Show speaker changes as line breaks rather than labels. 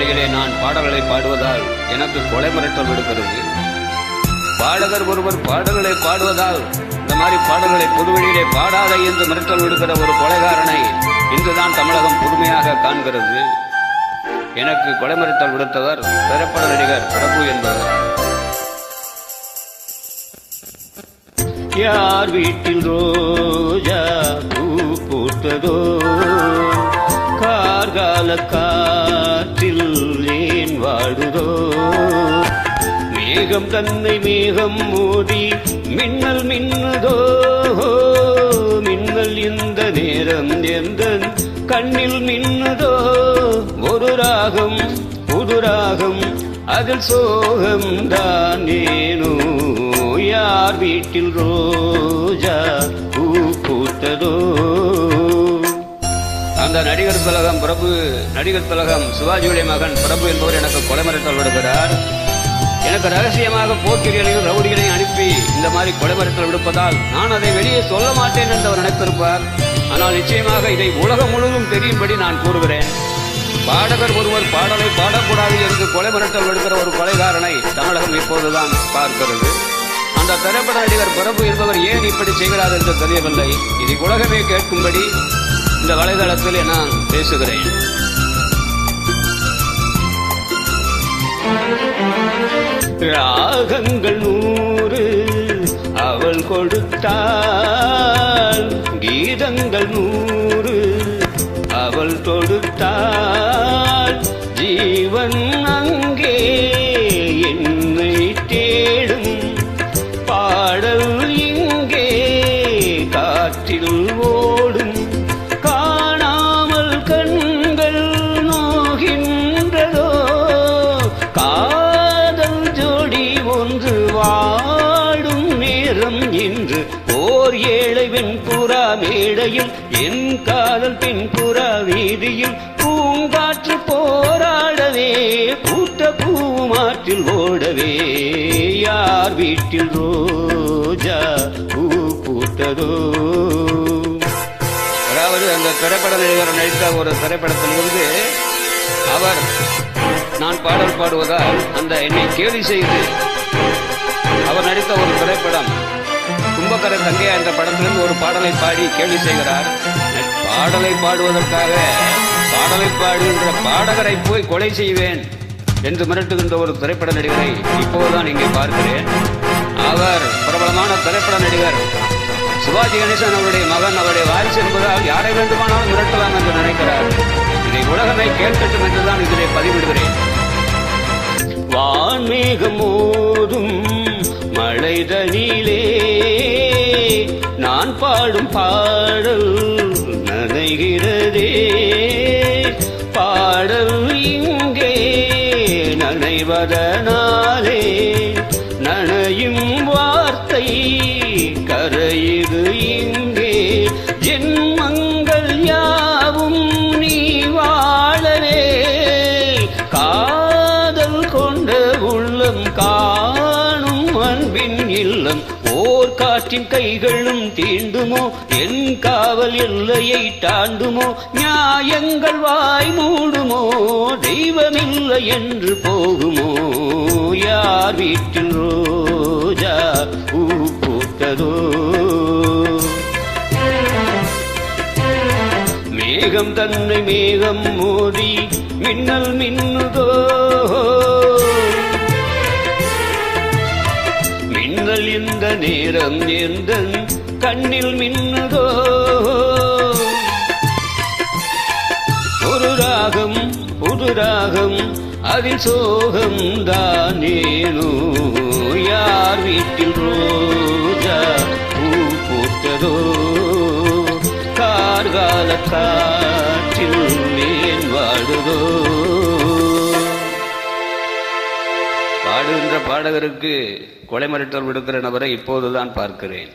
மேடையிலே நான் பாடல்களை பாடுவதால் எனக்கு கொலை மிரட்டல் விடுக்கிறது பாடகர் ஒருவர் பாடல்களை பாடுவதால் இந்த மாதிரி பாடல்களை பொதுவெளியிலே பாடாத என்று மிரட்டல் விடுக்கிற ஒரு கொலைகாரனை இன்றுதான் தமிழகம் புதுமையாக காண்கிறது. எனக்கு கொலை மிரட்டல் விடுத்தவர் திரைப்பட நடிகர் பிரபு என்பவர். யார் வீட்டில் ரோஜா பூ பூத்ததோ? கார்கால கார் மேகம் தன்னை மேகம் மோதி மின்னல் மின்னுதோ மின்னல் இந்த நேரம் எந்த கண்ணில் மின்னுதோ? ஒரு ராகம் புது ராகம் அதில் சோகம் தான் ஏனோ? யார் வீட்டில் ரோஜா பூ பூத்ததோ? அந்த நடிகர் திலகம் பிரபு நடிகர் திலகம் சிவாஜியுடைய மகன் பிரபு என்பவர் எனக்கு கொலை மிரட்டல் விடுகிறார். எனக்கு ரகசியமாக போக்கிரியலையும் ரவுடிகளையும் அனுப்பி இந்த மாதிரி கொலை மிரட்டல் விடுப்பதால் நான் அதை வெளியே சொல்ல மாட்டேன் என்று அவர் நினைத்திருப்பார். ஆனால் நிச்சயமாக இதை உலகம் முழுவதும் தெரியும்படி நான் கூறுகிறேன். பாடகர் ஒருவர் பாடலை பாடக்கூடாது என்று கொலை மிரட்டல் விடுக்கிற ஒரு கொலைகாரனை தமிழகம் இப்போதுதான் பார்க்கிறது. அந்த திரைப்பட நடிகர் பிரபு என்பவர் ஏன் இப்படி செய்கிறார் என்று தெரியவில்லை. இதை உலகமே கேட்கும்படி இந்த வலைதளத்தில் நான் பேசுகிறேன். ராகங்கள் நூறு அவள் கொடுத்தாள். மேடையில் என் காதல் பின்புற வீதியில் பூங்காற்று போராடவே பூத்த பூமாற்றில் ஓடவே. யார் வீட்டில் ரோஜா பூ பூத்ததோ? அதாவது அந்த திரைப்பட நடிகர் நடித்த ஒரு திரைப்படத்திலிருந்து அவர் நான் பாடல் பாடுவதால் அந்த என்னை கேலி செய்து அவர் நடித்த ஒரு திரைப்படம் கும்பகர கங்கையா என்ற படத்திலிருந்து ஒரு பாடலை பாடி கேள்வி செய்கிறார். பாடலை பாடுவதற்காக பாடலை பாடுகின்ற பாடகரை போய் கொலை செய்வேன் என்று மிரட்டுகின்ற ஒரு திரைப்பட நடிகரை இப்போதுதான் இங்கே பார்க்கிறேன். அவர் பிரபலமான திரைப்பட நடிகர் சிவாஜி கணேசன் அவருடைய மகன் அவருடைய வாரிசு என்பதால் யாரை வேண்டுமானாலும் மிரட்டலாம் என்று நினைக்கிறார். இதை உலகமே கேட்கட்டும் என்றுதான் இதிலே பதிவிடுகிறேன். வான்மேகம் மோதும் மழைதனிலே நான் பாடும் பாடல் நனைகிறதே. பாடல் இங்கே நனைவதனாலே நனையும் வார்த்தை கரையுது இங்கே. ஜென்மங்கள் யாவும் நீ வாழவே. காதல் கொண்ட உள்ளம் காணும் அன்பின் இல்லம் ஓர் காற்றின் கைகளும் தீண்டுமோ? என் காவல் எல்லையை தாண்டுமோ? நியாயங்கள் வாய் மூடுமோ? தெய்வமில்லை என்று போகுமோ? யார் வீட்டில் ரோஜா பூ போட்டதோ மேகம் தன்னை மேகம் மோதி மின்னல் மின்னுதோ? மின்னல் இந்த நேரம் எந்த கண்ணில் மின்னுதோ? ஒரு ராகம் புது ராகம் அதில் சோகம் தானேனோ யார் வீட்டில் ரோஜா பூ பூத்ததோ கார்கால காற்றில் பாடுகின்ற பாடகருக்கு கொலை மிரட்டல் விடுக்கிற நபரை இப்போதுதான் பார்க்கிறேன்.